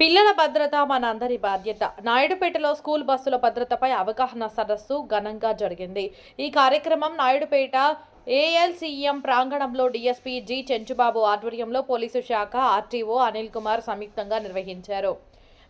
పిల్లల భద్రత మనందరి బాధ్యత. నాయుడుపేటలో స్కూల్ బస్సుల భద్రతపై అవగాహన సదస్సు ఘనంగా జరిగింది. ఈ కార్యక్రమం నాయుడుపేట ఏఎల్సీఎం ప్రాంగణంలో డీఎస్పీ జి చెంచుబాబు ఆధ్వర్యంలో పోలీసు శాఖ ఆర్టీఓ అనిల్ కుమార్ సంయుక్తంగా నిర్వహించారు.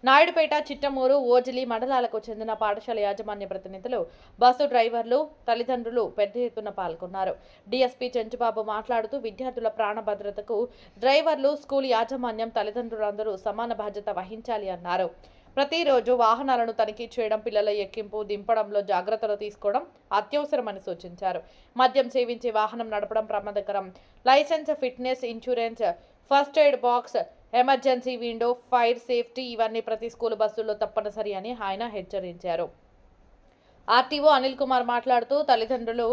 నాయుడుపేట చిట్టమూరు ఓజిలి మండలాలకు చెందిన పాఠశాల యాజమాన్య ప్రతినిధులు బస్సు డ్రైవర్లు తల్లిదండ్రులు పెద్ద ఎత్తున పాల్గొన్నారు. డీఎస్పీ చెంచుబాబు మాట్లాడుతూ విద్యార్థుల ప్రాణ భద్రతకు డ్రైవర్లు స్కూల్ యాజమాన్యం తల్లిదండ్రులందరూ సమాన బాధ్యత వహించాలి అన్నారు. ప్రతిరోజు వాహనాలను తనిఖీ చేయడం పిల్లల ఎక్కింపు దింపడంలో జాగ్రత్తలు తీసుకోవడం అత్యవసరమని సూచించారు. మద్యం సేవించి వాహనం నడపడం ప్రమాదకరం. Licence fitness insurance first aid box emergency window fire safety ఇవన్నీ ప్రతి స్కూల్ బస్సుల్లో తప్పనిసరి అని ఆయన హెచ్చరించారు. ఆర్టీఓ అనిల్ కుమార్ మాట్లాడుతూ తల్లిదండ్రులు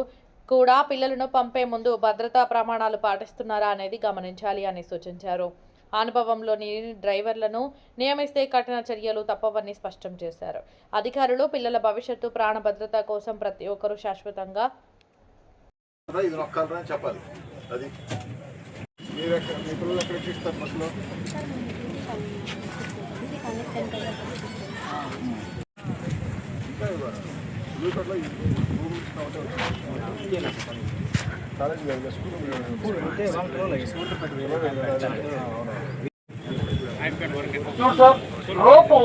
కూడా పిల్లలను పంపే ముందు భద్రతా ప్రమాణాలు పాటిస్తున్నారా అనేది గమనించాలి అని సూచించారు. అనుభవంలోని డ్రైవర్లను నియమిస్తే కఠిన చర్యలు తప్పవని స్పష్టం చేశారు. అధికారులు పిల్లల భవిష్యత్తు ప్రాణ భద్రత కోసం ప్రతి ఒక్కరూ శాశ్వతంగా చెప్పాలి. అది మీరు ఎక్కడ మీ పిల్లలు ఎక్కడ బస్సులో? కాదు, స్కూల్ రోపు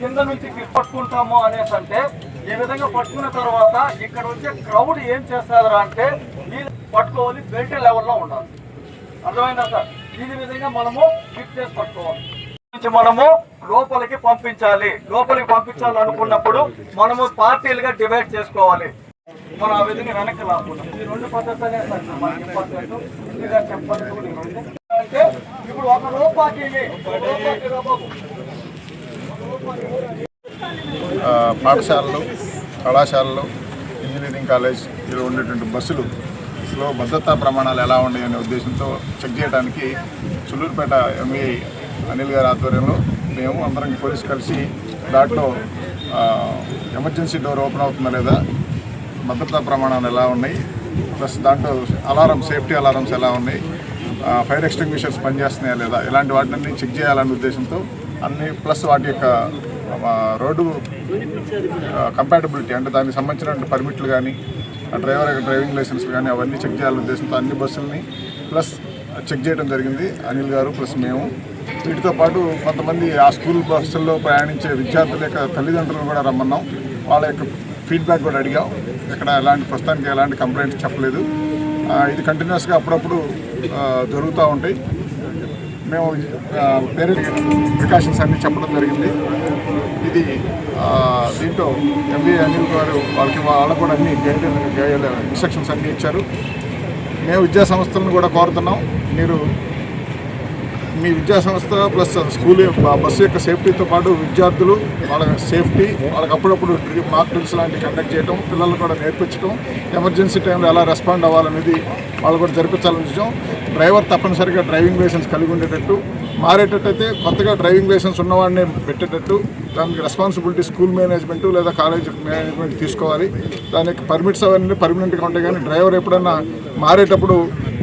కింద నుంచి పట్టుకుంటాము అనేసి అంటే ఈ విధంగా పట్టుకున్న తర్వాత ఇక్కడ వచ్చే క్రౌడ్ ఏం చేస్తారా అంటే ఇది పట్టుకోవాలి బెల్ట్ లెవెల్లో ఉండాలి. అర్థమైందా సార్? ఈ విధంగా మనము ఫిట్ చేసి పట్టుకోవాలి. మనము లోపలికి పంపించాలి. లోపలికి పంపించాలి అనుకున్నప్పుడు మనము పార్టీలుగా డివైడ్ చేసుకోవాలి. మనం ఆ విధంగా వెనక్కి లాక్కున్నాం ఈ రెండు పద్ధతులే సార్ మనకి అంటే ఇప్పుడు ఒక రో పాఠశాలలు కళాశాలలు ఇంజనీరింగ్ కాలేజ్ ఇలా ఉండేటువంటి బస్సులు లో భద్రతా ప్రమాణాలు ఎలా ఉన్నాయి అనే ఉద్దేశంతో చెక్ చేయడానికి చుల్లూరుపేట ఎంఈ అనిల్ గారి ఆధ్వర్యంలో మేము అందరం పోలీసు కలిసి దాంట్లో ఎమర్జెన్సీ డోర్ ఓపెన్ అవుతుందా లేదా భద్రతా ప్రమాణాలు ఎలా ఉన్నాయి ప్లస్ దాంట్లో అలారం సేఫ్టీ అలారమ్స్ ఎలా ఉన్నాయి ఫైర్ ఎక్స్టింగ్విషర్స్ పనిచేస్తున్నాయా లేదా ఇలాంటి వాటిని చెక్ చేయాలనే ఉద్దేశంతో అన్ని ప్లస్ వాటి యొక్క రోడ్డు కంపాటబిలిటీ అంటే దానికి సంబంధించిన పర్మిట్లు కానీ డ్రైవర్ యొక్క డ్రైవింగ్ లైసెన్స్ కానీ అవన్నీ చెక్ చేయాలనే ఉద్దేశంతో అన్ని బస్సులని ప్లస్ చెక్ చేయడం జరిగింది అనిల్ గారు ప్లస్ మేము. వీటితో పాటు కొంతమంది ఆ స్కూల్ బస్సుల్లో ప్రయాణించే విద్యార్థుల యొక్క తల్లిదండ్రులను కూడా రమ్మన్నాం. వాళ్ళ యొక్క ఫీడ్బ్యాక్ కూడా అడిగాం. ఇక్కడ ఎలాంటి ప్రస్తుతానికి ఎలాంటి కంప్లైంట్స్ చెప్పలేదు. ఇది కంటిన్యూస్గా అప్పుడప్పుడు జరుగుతూ ఉంటాయి. మేము పేరెంట్ ప్రికాషన్స్ అన్నీ చెప్పడం జరిగింది. ఇది దీంట్లో ఎంబీ అనిల్ గారు వాళ్ళకి వాళ్ళకు కూడా అన్ని గైడ్ గైడ్ ఇన్స్ట్రక్షన్స్ అన్ని ఇచ్చారు. మేము విద్యా సంస్థలను కూడా కోరుతున్నాం. మీరు మీ విద్యా సంస్థ ప్లస్ స్కూల్ యొక్క బస్సు యొక్క సేఫ్టీతో పాటు విద్యార్థులు వాళ్ళ సేఫ్టీ వాళ్ళకి అప్పుడప్పుడు మాక్ డ్రిల్స్ లాంటివి కండక్ట్ చేయడం పిల్లలు కూడా నేర్పించడం ఎమర్జెన్సీ టైంలో ఎలా రెస్పాండ్ అవ్వాలనేది వాళ్ళు కూడా జరిపించాలని చూసాం. డ్రైవర్ తప్పనిసరిగా డ్రైవింగ్ లైసెన్స్ కలిగి ఉండేటట్టు మారేటట్టయితే కొత్తగా డ్రైవింగ్ లైసెన్స్ ఉన్నవాడిని పెట్టేటట్టు దానికి రెస్పాన్సిబిలిటీ స్కూల్ మేనేజ్మెంట్ లేదా కాలేజ్ మేనేజ్మెంట్ తీసుకోవాలి. దానికి పర్మిట్స్ అవన్నీ పర్మనెంట్గా ఉంటాయి కానీ డ్రైవర్ ఎప్పుడన్నా మారేటప్పుడు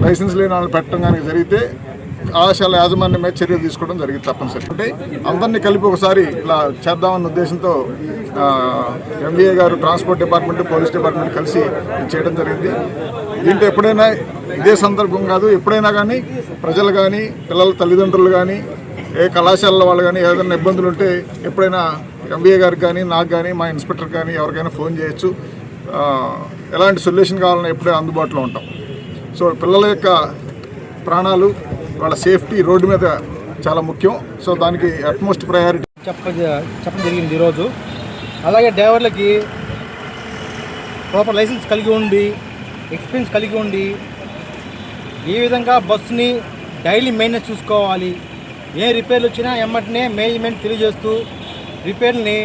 లైసెన్స్ లేని వాళ్ళు పెట్టడం కానీ జరిగితే కళాశాల యాజమాన్యం మీద చర్యలు తీసుకోవడం జరిగింది తప్పనిసరి. అంటే అందరినీ కలిపి ఒకసారి ఇలా చేద్దామన్న ఉద్దేశంతో ఎంబీఏ గారు ట్రాన్స్పోర్ట్ డిపార్ట్మెంట్ పోలీస్ డిపార్ట్మెంట్ కలిసి ఇది చేయడం జరిగింది. దీంట్లో ఎప్పుడైనా ఇదే సందర్భం కాదు ఎప్పుడైనా కానీ ప్రజలు కానీ పిల్లల తల్లిదండ్రులు కానీ ఏ కళాశాల వాళ్ళు కానీ ఏదైనా ఇబ్బందులు ఉంటే ఎప్పుడైనా ఎంబీఏ గారికి కానీ నాకు కానీ మా ఇన్స్పెక్టర్ కానీ ఎవరికైనా ఫోన్ చేయొచ్చు. ఎలాంటి సొల్యూషన్ కావాలన్నా ఎప్పుడే అందుబాటులో ఉంటాం. సో పిల్లల యొక్క ప్రాణాలు వాళ్ళ సేఫ్టీ రోడ్డు మీద చాలా ముఖ్యం. సో దానికి అట్మోస్ట్ ప్రయారిటీ చెప్ప చెప్పడం జరిగింది ఈరోజు. అలాగే డ్రైవర్లకి ప్రాపర్ లైసెన్స్ కలిగి ఉండి ఎక్స్పీరియన్స్ కలిగి ఉండి ఏ విధంగా బస్సుని డైలీ మెయింటెనెన్స్ చూసుకోవాలి ఏ రిపేర్లు వచ్చినా ఎమ్మటనే మేనేజ్మెంట్ తెలియజేస్తూ రిపేర్ని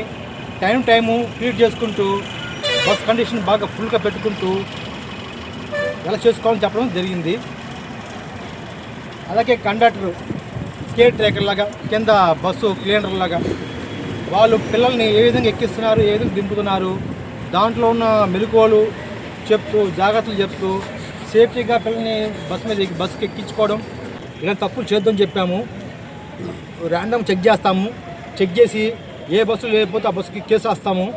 టైం టైము ట్రీట్ చేసుకుంటూ బస్ కండిషన్ బాగా ఫుల్గా పెట్టుకుంటూ ఎలా చేసుకోవాలని చెప్పడం జరిగింది. అలాగే కండక్టర్ కేర్ ట్రేకర్ లాగా కింద బస్సు క్లీనర్ లాగా. వాళ్ళు పిల్లల్ని ఏ విధంగా ఎక్కిస్తున్నారు ఏ విధంగా దింపుతున్నారు దాంట్లో ఉన్న మెలకువలు చెప్తూ జాగ్రత్తలు చెప్తూ సేఫ్టీగా పిల్లల్ని బస్సు మీద ఎక్కి- బస్సుకి ఎక్కించుకోవడం. ఇలా తప్పులు చేద్దాం చెప్పాము. ర్యాండమ్ చెక్ చేస్తాము. చెక్ చేసి ఏ బస్సు లేకపోతే ఆ బస్సుకి కేసు రాస్తాము.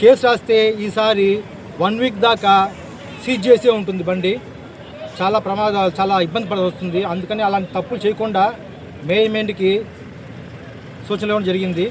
కేసు రాస్తే ఈసారి వన్ వీక్ దాకా సీజ్ చేసే ఉంటుంది బండి. చాలా ప్రమాదాలు చాలా ఇబ్బంది పడాల్సి వస్తుంది. అందుకని అలాంటి తప్పులు చేయకుండా మేనేజ్మెంట్కి సూచనలు ఇవ్వడం జరిగింది.